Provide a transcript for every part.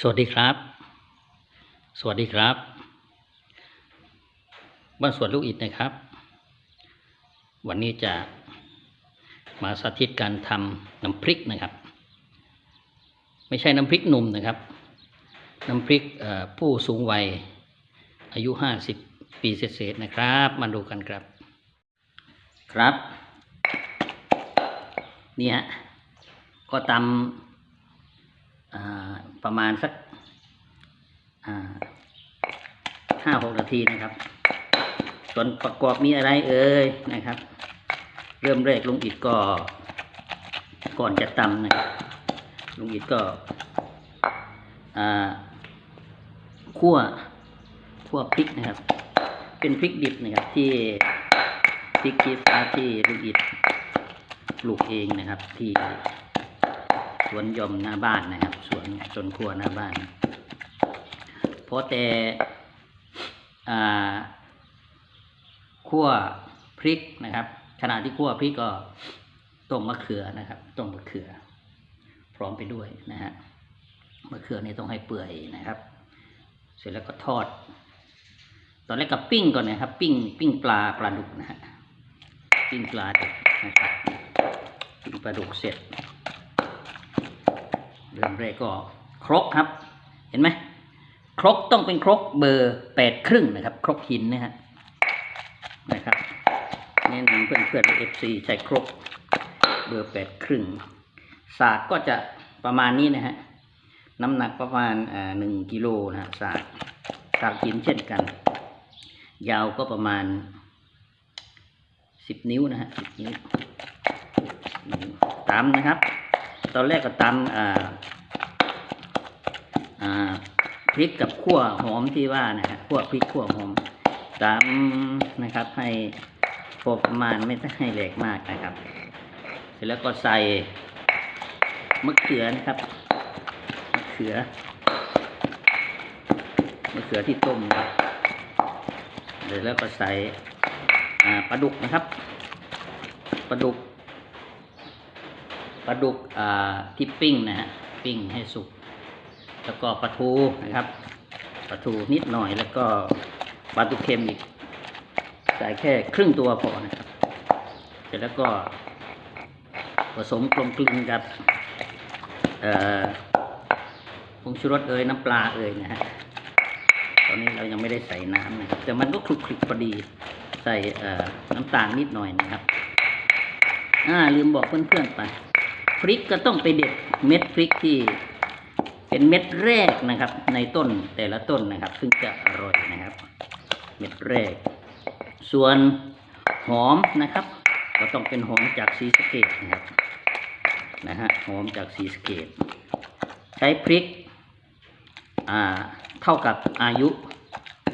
สวัสดีครับ สวัสดีครับ บ้านสวนลูกอิดนะครับ วันนี้จะมาสาธิตการทำน้ำพริกนะครับ ไม่ใช่น้ำพริกหนุ่มนะครับ น้ำพริกผู้สูงวัยอายุห้าสิบปีเศษนะครับ มาดูกันครับ ครับ นี่ฮะก็ตำอ่า ประมาณสักห้าหกนาทีนะครับ ส่วนประกอบมีอะไรเอ่ยนะครับ เริ่มแรกลุงอิดก็ ก่อนจะตำนะครับลุงอิดก็อ่าคั่วคั่วพริกนะครับ เป็นพริกดิบนะครับ ที่พริกชี้ฟ้าที่ลุงอิดปลูกเองนะครับ ที่ สวนยมหน้าบ้านนะครับ สวนจนครัวหน้าบ้านเพราะแต่อ่าคั่วพริกนะครับขณะที่คั่วพริกก็ต้มมะเขือนะครับต้มมะเขือ พร้อมไปด้วยนะฮะมะเขือนี่ต้องให้เปื่อยนะครับ เสร็จแล้วก็ทอด ตอนแรกก็ปิ้งก่อนนะครับ ปิ้งปิ้งปลาปลาดุกนะฮะปิ้งปลาดุกนะครับปิ้งปลาดุกเสร็จ เริ่มแรกก็ครกครับ เห็นไหมครกต้องเป็นครกเบอร์แปดครึ่งนะครับ ครกหินนะฮะนะครับแนะนำเพื่อนเพื่อนเอฟซีใช้ครกเบอร์แปดครึ่งศาสตร์ก็จะประมาณนี้นะฮะน้ำหนักประมาณหนึ่งกิโลนะฮะศาสตร์ศาสตร์หินเช่นกัน ยาวก็ประมาณสิบนิ้วนะฮะสิบนิ้วตามนะครับ ตอนแรกก็ตำอ่าอ่าพริกกับขั่วหอมที่ว่านะฮะขั่วพริกขั่วหอมตำนะครับ ให้พอประมาณไม่ต้องให้แหลกมากนะครับ เสร็จแล้วก็ใส่มะเขือนะครับมะเขือมะเขือที่ต้มนะครับเสร็จแล้วก็ใส่ปลาดุกนะครับปลาดุก ปลาดุกที่ปิ้งนะฮะปิ้งให้สุก แล้วก็ปลาทูนะครับปลาทูนิดหน่อยแล้วก็ปลาตุกเค็มอีกใส่แค่ครึ่งตัวพอนะครับเสร็จแล้วก็ผสมกลมกลืนกับผงชูรสเอ่ยน้ำปลาเอ่ยนะฮะตอนนี้เรายังไม่ได้ใส่น้ำนะแต่มันก็คลุกคลิกพอดีใส่น้ำตาลนิดหน่อยนะครับอ่าลืมบอกเพื่อนๆไป พริกก็ต้องไปเด็ดเม็ดพริกที่เป็นเม็ดแรกนะครับ ในต้นแต่ละต้นนะครับ ซึ่งจะอร่อยนะครับ เม็ดแรก ส่วนหอมนะครับ ก็ต้องเป็นหอมจากสีสเกตนะครับนะฮะหอมจากสีสเกต ใช้พริกอ่าเท่ากับอายุ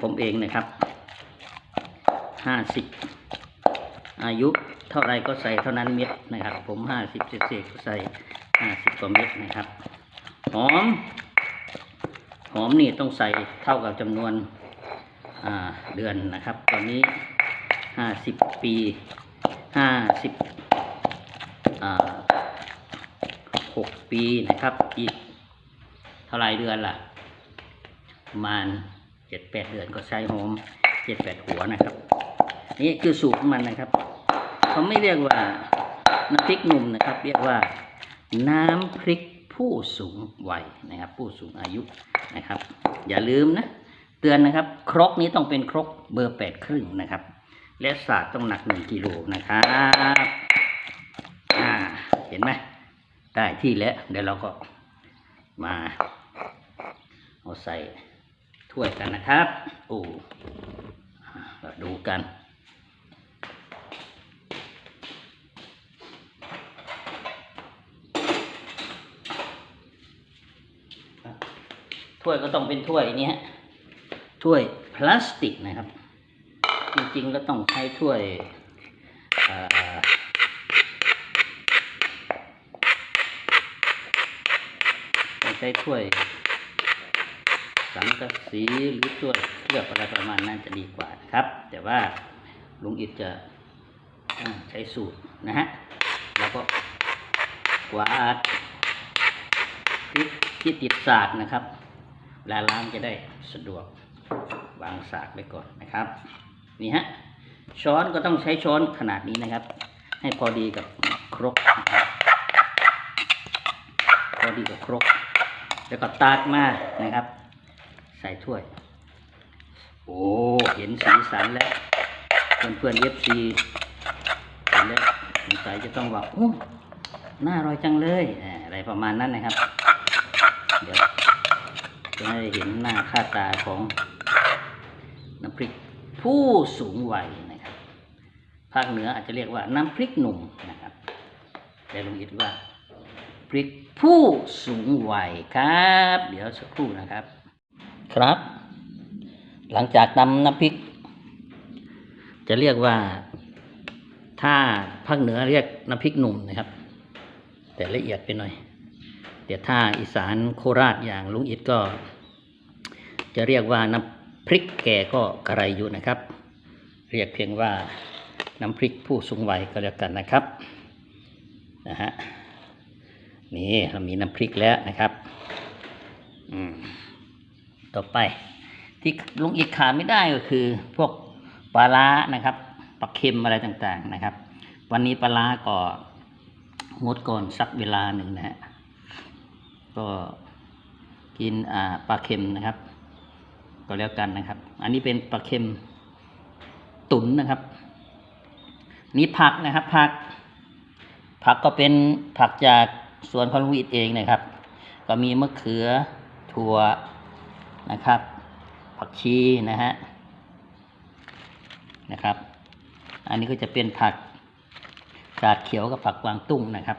ผมเองนะครับห้าสิบอายุ เท่าไรก็ใส่เท่านั้นเม็ดนะครับ ผมห้าสิบเศษก็ใส่ห้าสิบกว่าเม็ดนะครับ หอม หอมนี่ต้องใส่เท่ากับจำนวนเดือนนะครับ ตอนนี้ห้าสิบปีห้าสิบหกปีนะครับอีกเท่าไรเดือนล่ะประมาณเจ็ดแปดเดือนก็ใช้หอมเจ็ดแปดหัวนะครับ นี่คือสูตรของมันนะครับ เขาไม่เรียกว่าน้ำพริกหนุ่มนะครับ เรียกว่าน้ำพริกผู้สูงวัยนะครับ ผู้สูงอายุนะครับ อย่าลืมนะเตือนนะครับ ครกนี้ต้องเป็นครกเบอร์แปดครึ่งนะครับ และศาสตร์ต้องหนักหนึ่งกิโลนะครับเห็นไหมได้ที่แล้วเดี๋ยวเราก็มาเอาใส่ถ้วยกันนะครับโอ้ดูกัน ถ้วยก็ต้องเป็นถ้วยนี้ฮะถ้วยพลาสติกนะครับ จริงๆก็ต้องใช้ถ้วยใช้ถ้วยสังกะสีหรือถ้วยเคลือบอะไรประมาณนั้นจะดีกว่าครับ แต่ว่าลุงอิดจะใช้สูตรนะฮะแล้วก็กวาดที่ติดสากนะครับ เวลาล้างจะได้สะดวกวางสากไว้ก่อนนะครับ นี่ฮะช้อนก็ต้องใช้ช้อนขนาดนี้นะครับ ให้พอดีกับครก พอดีกับครก แล้วก็ตักมานะครับ ใส่ถ้วย โอ้เห็นสีสันแล้ว เพื่อนเพื่อนเย็บซีเห็นแล้วสงสัยจะต้องว่าโอ้น่าอร่อยจังเลยอ่าอะไรประมาณนั้นนะครับ เดี๋ยว จะให้เห็นหน้าค่าตาของน้ำพริกผู้สูงวัยนะครับ ภาคเหนืออาจจะเรียกว่าน้ำพริกหนุ่มนะครับ แต่ลุงอิดว่าพริกผู้สูงวัยครับ เดี๋ยวสักครู่นะครับ ครับ หลังจากตำน้ำพริก จะเรียกว่าถ้าภาคเหนือเรียกน้ำพริกหนุ่มนะครับ แต่ละเอียดไปหน่อย แต่ถ้าอีสานโคราชอย่างลุงอิดก็ จะเรียกว่าน้ำพริกแก่ก็กระไรอยู่นะครับ เรียกเพียงว่าน้ำพริกผู้สูงวัยก็แล้วกันนะครับนะฮะนี่เรามีน้ำพริกแล้วนะครับอืมต่อไปที่ลุงอิดขาดไม่ได้ก็คือ พวกปลาร้านะครับปลาเค็มอะไรต่างๆนะครับ วันนี้ปลาร้าก็งดก่อนสักเวลาหนึ่งนะฮะ ก็กินอ่าปลาเค็มนะครับ ก็แล้วกันนะครับ อันนี้เป็นปลาเค็มตุ๋นนะครับ นี่ผักนะครับ ผัก ผักก็เป็นผักจากสวนของลุงอิดเองนะครับ ก็มีมะเขือถั่วนะครับ ผักชีนะฮะนะครับ อันนี้ก็จะเป็นผักกาดเขียวกับผักกวางตุ้งนะครับ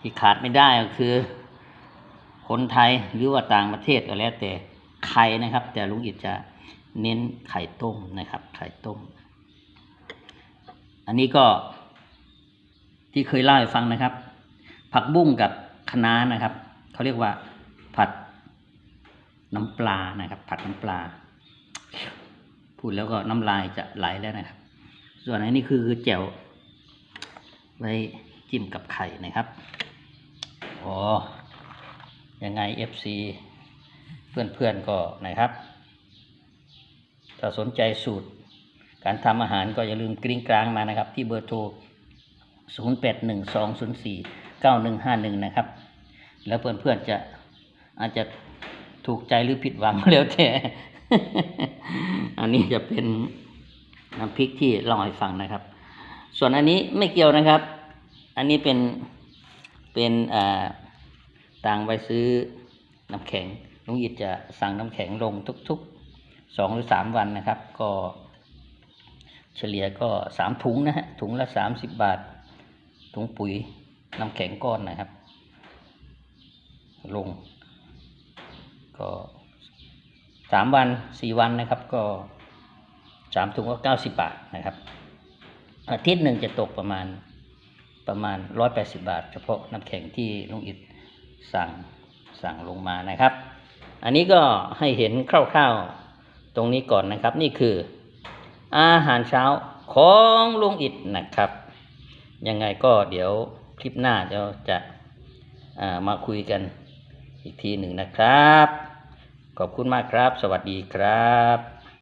ที่ขาดไม่ได้ก็คือ คนไทยหรือว่าต่างประเทศก็แล้วแต่ไข่นะครับ แต่ลุงอิดจะเน้นไข่ต้มนะครับ ไข่ต้ม อันนี้ก็ที่เคยเล่าให้ฟังนะครับ ผักบุ้งกับคะน้านะครับเขาเรียกว่า ผัดน้ำปลานะครับ ผัดน้ำปลา พูดแล้วก็น้ำลายจะไหลแล้วนะครับ ส่วนอันนี้คือแจ่วไว้จิ้มกับไข่นะครับ อ๋อ ยังไง FC เพื่อนๆก็นะครับ ถ้าสนใจสูตร การทำอาหารก็อย่าลืมกริ้งกลางมานะครับ ที่เบอร์โทร 0812049151 นะครับ แล้วเพื่อนๆจะอาจจะถูกใจหรือผิดหวังแล้วแต่ อันนี้จะเป็นน้ำพริกที่ล่าให้ฟังนะครับ ส่วนอันนี้ไม่เกี่ยวนะครับ อันนี้เป็น เป็นอ่าต่างไปซื้อน้ำแข็งลุงอิดจะสั่งน้ำแข็งลงทุกๆสองหรือสามวันนะครับ ก็เฉลี่ยก็สามถุงนะฮะถุงละสามสิบบาท ถุงปุ๋ยน้ำแข็งก้อนนะครับ ลง ก็สามวันสี่วันนะครับ ก็สามถุงก็เก้าสิบบาทนะครับอาทิตย์หนึ่งจะตกประมาณ ประมาณร้อยแปดสิบาท เฉพาะน้ำแข็งที่ลุงอิดสั่งสั่งลงมานะครับ อันนี้ก็ให้เห็นคร่าวๆตรงนี้ก่อนนะครับ นี่คืออาหารเช้าของลุงอิดนะครับ ยังไงก็เดี๋ยวคลิปหน้าเราจะามาคุยกันอีกทีหนึ่งนะครับ ขอบคุณมากครับ สวัสดีครับ